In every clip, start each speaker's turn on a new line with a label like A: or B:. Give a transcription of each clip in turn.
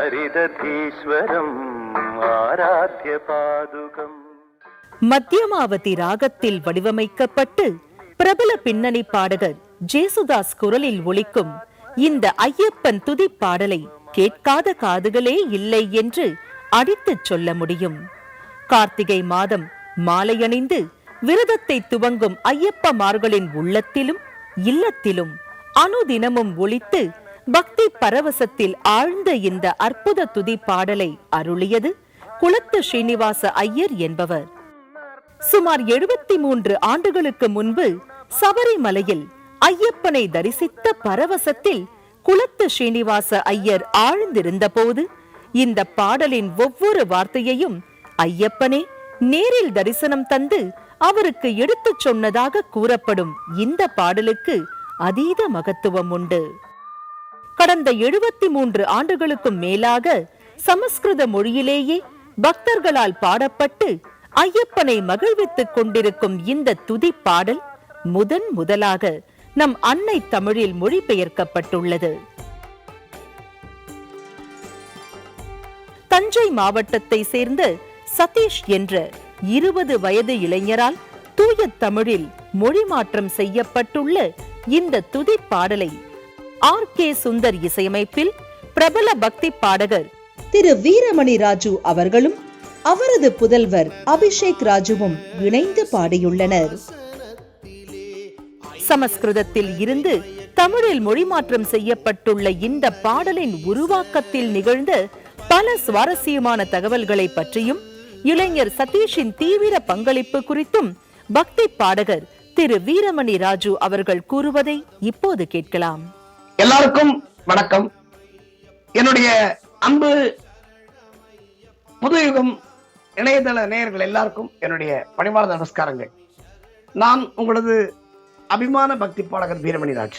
A: ஹரிதீஸ்வரம் ஆராத்திய பாதுகம்.
B: மத்தியமாவதி ராகத்தில் வடிவமைக்கப்பட்டு பிரபல பின்னணி பாடகர் ஜேசுதாஸ் குரலில் ஒலிக்கும் இந்த ஐயப்பன் துதிப் பாடலை கேட்காத காதுகளே இல்லை என்று அடித்துச் சொல்ல முடியும். கார்த்திகை மாதம் மாலையணிந்து விரதத்தை துவங்கும் ஐயப்பமார்களின் உள்ளத்திலும் இல்லத்திலும் அனுதினமும் ஒழித்து பக்தி பரவசத்தில் ஆழ்ந்த இந்த அற்புத துதி பாடலை அருளியது குளத்து ஸ்ரீனிவாச ஐயர் என்பவர். சுமார் எழுபத்தி மூன்று ஆண்டுகளுக்கு முன்பு சபரிமலையில் ஐயப்பனை தரிசித்த பரவசத்தில் குளத்து ஸ்ரீனிவாச ஐயர் ஆழ்ந்திருந்த போது இந்த பாடலின் ஒவ்வொரு வார்த்தையையும் ஐயப்பனே நேரில் தரிசனம் தந்து அவருக்கு எடுத்துச் சொன்னதாக கூறப்படும் இந்த பாடலுக்கு அதீத மகத்துவம் உண்டு. கடந்த எழுபத்தி மூன்று ஆண்டுகளுக்கும் மேலாக சமஸ்கிருத மொழியிலேயே பக்தர்களால் பாடப்பட்டு ஐயப்பனை மகிழ்வித்துக் கொண்டிருக்கும் இந்த துதி பாடல் முதன் முதலாக நம் அன்னை தமிழில் மொழிபெயர்க்கப்பட்டுள்ளது. தஞ்சை மாவட்டத்தை சேர்ந்த சதீஷ் என்ற இருபது வயது இளைஞரால் தூய தமிழில் மொழி மாற்றம் செய்யப்பட்டுள்ள இந்த துதி பாடலை ஆர் கே சுந்தர் இசையமைப்பில் பிரபல பக்தி பாடகர்
C: திரு வீரமணி ராஜு அவர்களும் அவரது புதல்வர் அபிஷேக் ராஜுவும் இணைந்து பாடியுள்ளனர்.
B: சமஸ்கிருதத்தில் இருந்து தமிழில் மொழிமாற்றம் செய்யப்பட்டுள்ள இந்த பாடலின் உருவாக்கத்தில் நிகழ்ந்த பல சுவாரஸ்யமான தகவல்களை பற்றியும் இளைஞர் சதீஷின் தீவிர பங்களிப்பு குறித்தும் பக்தி பாடகர் திரு வீரமணி ராஜு அவர்கள் கூறுவதை இப்போது கேட்கலாம்.
D: எல்லாருக்கும் வணக்கம். என்னுடைய அன்பு புதுயுகம் இணையதள நேயர்கள் எல்லாருக்கும் என்னுடைய பணிவார்ந்த நமஸ்காரங்கள். நான் உங்களது அபிமான பக்தி பாடகர் வீரமணி ராஜ்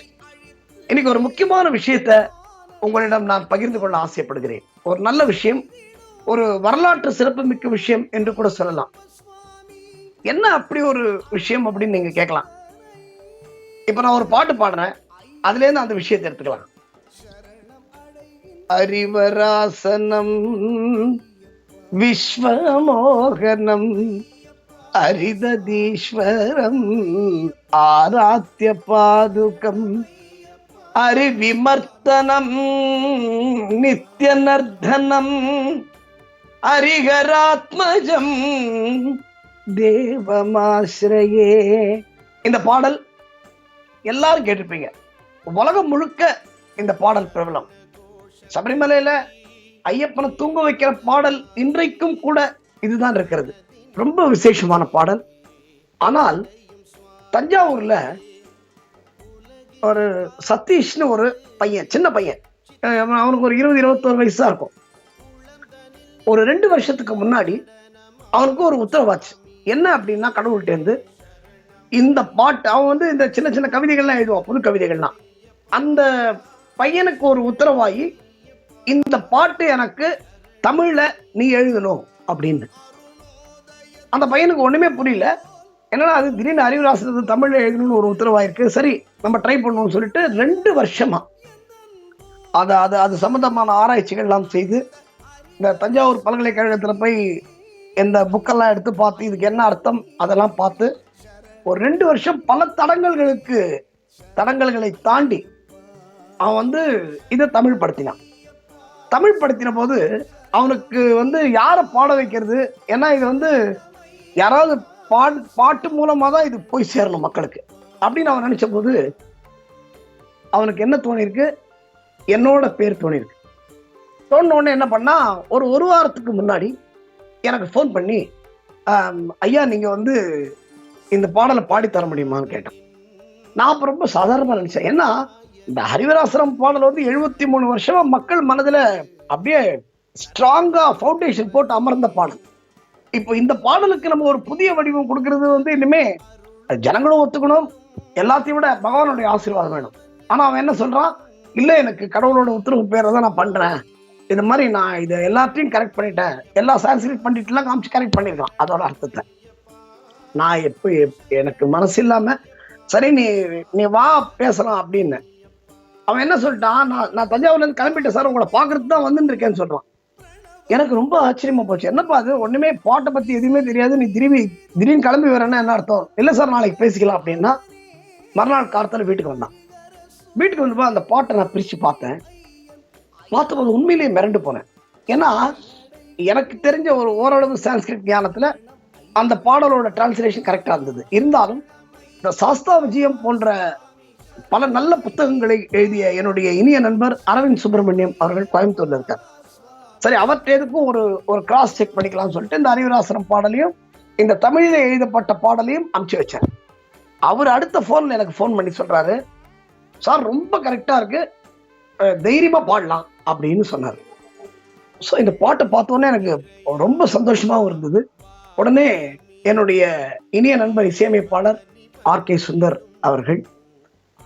D: இன்னைக்கு ஒரு முக்கியமான விஷயத்த உங்களிடம் நான் பகிர்ந்து கொள்ள ஆசைப்படுகிறேன். ஒரு நல்ல விஷயம் ஒரு வரலாற்று சிறப்புமிக்க விஷயம் என்று கூட சொல்லலாம். என்ன அப்படி ஒரு விஷயம் அப்படின்னு நீங்க கேட்கலாம். இப்ப நான் ஒரு பாட்டு பாடுறேன். அதுலேருந்து அந்த விஷயத்தை எடுத்துக்கலாம். அறிவராசனம் விஸ்வமோகனம் அரிததீஸ்வரம் ஆராத்திய பாதுகம் அரிவிமர்த்தனம் நர்த்தனம் அரிகராத்மஜம் தேவமாசிரயே. இந்த பாடல் எல்லாரும் கேட்டிருப்பீங்க. உலகம் முழுக்க இந்த பாடல் பிரபலம். சபரிமலையில ஐயப்பனை தூங்க வைக்கிற பாடல் இன்றைக்கும் கூட இதுதான் இருக்கிறது. ரொம்ப விசேஷமான பாடல். ஆனால் தஞ்சாவூர்ல ஒரு சதீஷ்னு ஒரு பையன் சின்ன பையன். அவனுக்கு ஒரு இருபது இருபத்தோரு வயசா இருக்கும். ஒரு ரெண்டு வருஷத்துக்கு முன்னாடி அவனுக்கு ஒரு உத்தரவாச்சு. என்ன அப்படின்னா கடவுள்கிட்டேருந்து இந்த பாட்டு அவன் வந்து இந்த சின்ன சின்ன கவிதைகள்லாம் எழுதுவான் புது கவிதைகள்லாம். அந்த பையனுக்கு ஒரு உத்தரவாகி இந்த பாட்டு எனக்கு தமிழ்ல நீ எழுதணும் அப்படின்னு. அந்த பையனுக்கு ஒண்ணுமே புரியல. என்னன்னா அது திடீர்னு அறிவுராசனத்தை தமிழ்ல எழுதணும்னு ஒரு உத்தரவாயிருக்கு. சரி நம்ம ட்ரை பண்ணுவோம்னு சொல்லிட்டு ரெண்டு வருஷமா அது அது அது சம்மந்தமான ஆராய்ச்சிகள்லாம் செய்து இந்த தஞ்சாவூர் பல்கலைக்கழகத்தில் போய் இந்த புக்கெல்லாம் எடுத்து பார்த்து இதுக்கு என்ன அர்த்தம் அதெல்லாம் பார்த்து ஒரு ரெண்டு வருஷம் பல தடங்கல்களுக்கு தடங்கல்களை தாண்டி அவன் வந்து இதை தமிழ் படுத்தினான். தமிழ் படுத்தின போது அவனுக்கு வந்து யாரை பாட வைக்கிறது? ஏன்னா இது வந்து யாராவது பாட் பாட்டு மூலமாக தான் இது போய் சேரணும் மக்களுக்கு. அப்படின்னு அவன் நினச்ச போது அவனுக்கு என்ன தோணிருக்கு என்னோட பேர் தோணிருக்கு தோணுன உடனே என்ன பண்ணா ஒரு ஒரு வாரத்துக்கு முன்னாடி எனக்கு ஃபோன் பண்ணி ஐயா நீங்கள் வந்து இந்த பாடலை பாடி தர முடியுமான்னு கேட்டான். நான் அப்போ ரொம்ப சாதாரணமாக நினச்சேன். ஏன்னா இந்த ஹரிவராசனம் பாடல் வந்து எழுபத்தி மூணு வருஷமா மக்கள் மனதுல அப்படியே ஸ்ட்ராங்கா ஃபவுண்டேஷன் போட்டு அமர்ந்த பாடல். இப்போ இந்த பாடலுக்கு நம்ம ஒரு புதிய வடிவம் கொடுக்கறது வந்து இனிமே ஜனங்களும் ஒத்துக்கணும் எல்லாத்தையும் விட பகவானுடைய ஆசீர்வாதம் வேணும். ஆனா அவன் என்ன சொல்றான்? இல்ல எனக்கு கடவுளோட உத்தரவு பேரை தான் நான் பண்றேன். இந்த மாதிரி நான் இதை எல்லாத்தையும் கரெக்ட் பண்ணிட்டேன். எல்லா சான்ஸ்கிரிட் பண்ணிட்டுலாம் காமிச்சு கரெக்ட் பண்ணிருக்கான் அதோட அர்த்தத்தை. நான் எப்போ எப்- எனக்கு மனசு இல்லாம சரி நீ நீ வா பேசலாம் அப்படின்னு. அவன் என்ன சொல்லிட்டான் நான் நான் தஞ்சாவூர்லேருந்து கிளம்பிட்டேன் சார் உங்களை பார்க்கறது தான் வந்துன்னு இருக்கேன்னு சொல்கிறான் எனக்கு ரொம்ப ஆச்சரியமா போச்சு. என்னப்பா அது? ஒண்ணுமே பாட்டை பத்தி எதுவுமே தெரியாது. நீ திரும்பி திடீர்னு கிளம்பி வரேன்னா என்ன அர்த்தம்? இல்லை சார் நாளைக்கு பேசிக்கலாம் அப்படின்னா மறுநாள் காலத்தில் வீட்டுக்கு வந்தான். வீட்டுக்கு வந்தப்போ அந்த பாட்டை நான் பிரித்து பார்த்தேன். பார்த்தபோது உண்மையிலேயே மிரண்டு போனேன். ஏன்னா எனக்கு தெரிஞ்ச ஒரு ஓரளவு சான்ஸ்கிரிட் ஞானத்தில் அந்த பாடலோட டிரான்ஸ்லேஷன் கரெக்டாக இருந்தது. இருந்தாலும் இந்த சாஸ்தா விஜயம் போன்ற பல நல்ல புத்தகங்களை எழுதிய என்னுடைய இனிய நண்பர் அரவிந்த் சுப்பிரமணியம் அவர்கள் கோயம்புத்தூர்ல இருக்கார். சரி அவர்கிட்ட எதுக்கும் ஒரு ஒரு கிராஸ் செக் பண்ணிக்கலாம்னு சொல்லிட்டு இந்த அறிவராசனம் பாடலையும் இந்த தமிழில் எழுதப்பட்ட பாடலையும் அமுச்சு வச்சார். அவர் அடுத்த ஃபோனில் எனக்கு ஃபோன் பண்ணி சொல்றாரு சார் ரொம்ப கரெக்டாக இருக்கு. தைரியமாக பாடலாம் அப்படின்னு சொன்னார். ஸோ இந்த பாட்டை பார்த்தோன்னே எனக்கு ரொம்ப சந்தோஷமாகவும் இருந்தது. உடனே என்னுடைய இனிய நண்பர் இசையமைப்பாளர் ஆர் கே சுந்தர் அவர்கள்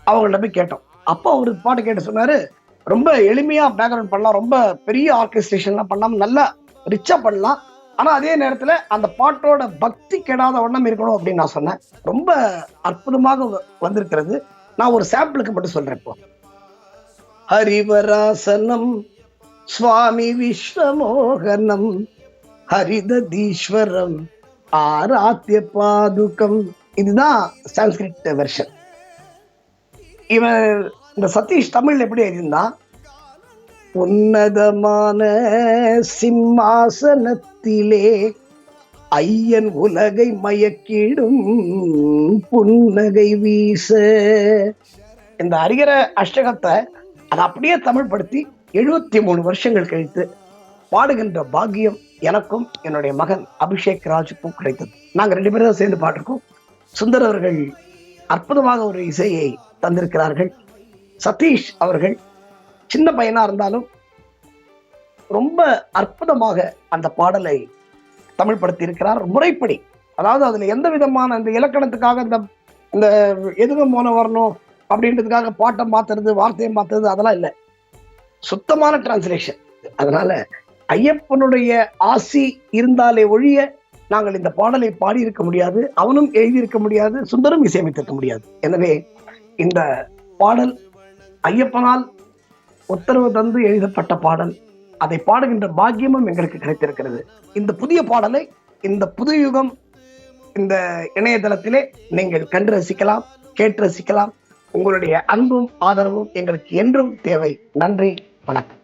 D: அவங்கள்ட்ட போய் கேட்டோம். அப்போ அவர் பாட்டு கேட்டு சொன்னார் ரொம்ப எளிமையாக பேக்ரவுண்ட் பண்ணலாம் ரொம்ப பெரிய ஆர்கெஸ்ட்ரேஷன்லாம் பண்ணாமல் நல்லா ரிச்சாக பண்ணலாம். ஆனால் அதே நேரத்தில் அந்த பாட்டோட பக்தி கெடாத வண்ணம் இருக்கணும் அப்படின்னு நான் சொன்னேன். ரொம்ப அற்புதமாக வ- வந்திருக்கிறது. நான் ஒரு சாம்பிளுக்கு மட்டும் சொல்கிறேன் இப்போ. ஹரிவராசனம் சுவாமி விஸ்வமோகனம் ஹரிததீஸ்வரம் ஆராத்திய பாதுகம் இதுதான் சான்ஸ்கிரிட் வெர்ஷன் இவன் இந்த சதீஷ் தமிழ் எப்படி எழுதியிருந்தான் உன்னதமான சிம்மாசனத்திலே ஐயன் உலகை மயக்கிடும் புன்னகை வீச. இந்த ஹரிகர அஷ்டகத்தை அதை அப்படியே தமிழ் படுத்தி எழுபத்தி மூணு வருஷங்கள் கழித்து பாடுகின்ற பாக்கியம் எனக்கும் என்னுடைய மகன் அபிஷேக் ராஜுக்கும் கிடைத்தது. நாங்கள் ரெண்டு பேரும் தான் சேர்ந்து பாட்டிருக்கோம் சுந்தர் அவர்கள் அற்புதமாக ஒரு இசையை தந்திருக்கிறார்கள். சதீஷ் அவர்கள் சின்ன பையனா இருந்தாலும் ரொம்ப அற்புதமாக அந்த பாடலை தமிழ் படுத்தி இருக்கிறார் முறைப்படி அதாவது அதுல எந்த விதமான அந்த இலக்கணத்துக்காக இந்த இந்த எதுவும் மோன வரணும் அப்படின்றதுக்காக பாட்டை மாத்துறது வார்த்தையை மாத்துறது அதெல்லாம் இல்லை. சுத்தமான டிரான்ஸ்லேஷன் அதனால ஐயப்பனுடைய ஆசி இருந்தாலே ஒழிய நாங்கள் இந்த பாடலை பாடியிருக்க முடியாது அவனும் எழுதியிருக்க முடியாது சுந்தரும் இசையமைத்திருக்க முடியாது. எனவே இந்த பாடல் ஐயப்பனால் உத்தரவு தந்து எழுதப்பட்ட பாடல். அதை பாடுகின்ற பாக்கியமும் எங்களுக்கு கிடைத்திருக்கிறது. இந்த புதிய பாடலை இந்த புது யுகம் இந்த இணையதளத்திலே நீங்கள் கண்டு ரசிக்கலாம் கேட்டு ரசிக்கலாம். உங்களுடைய அன்பும் ஆதரவும் எங்களுக்கு என்றும் தேவை. நன்றி வணக்கம்.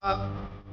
E: 啊。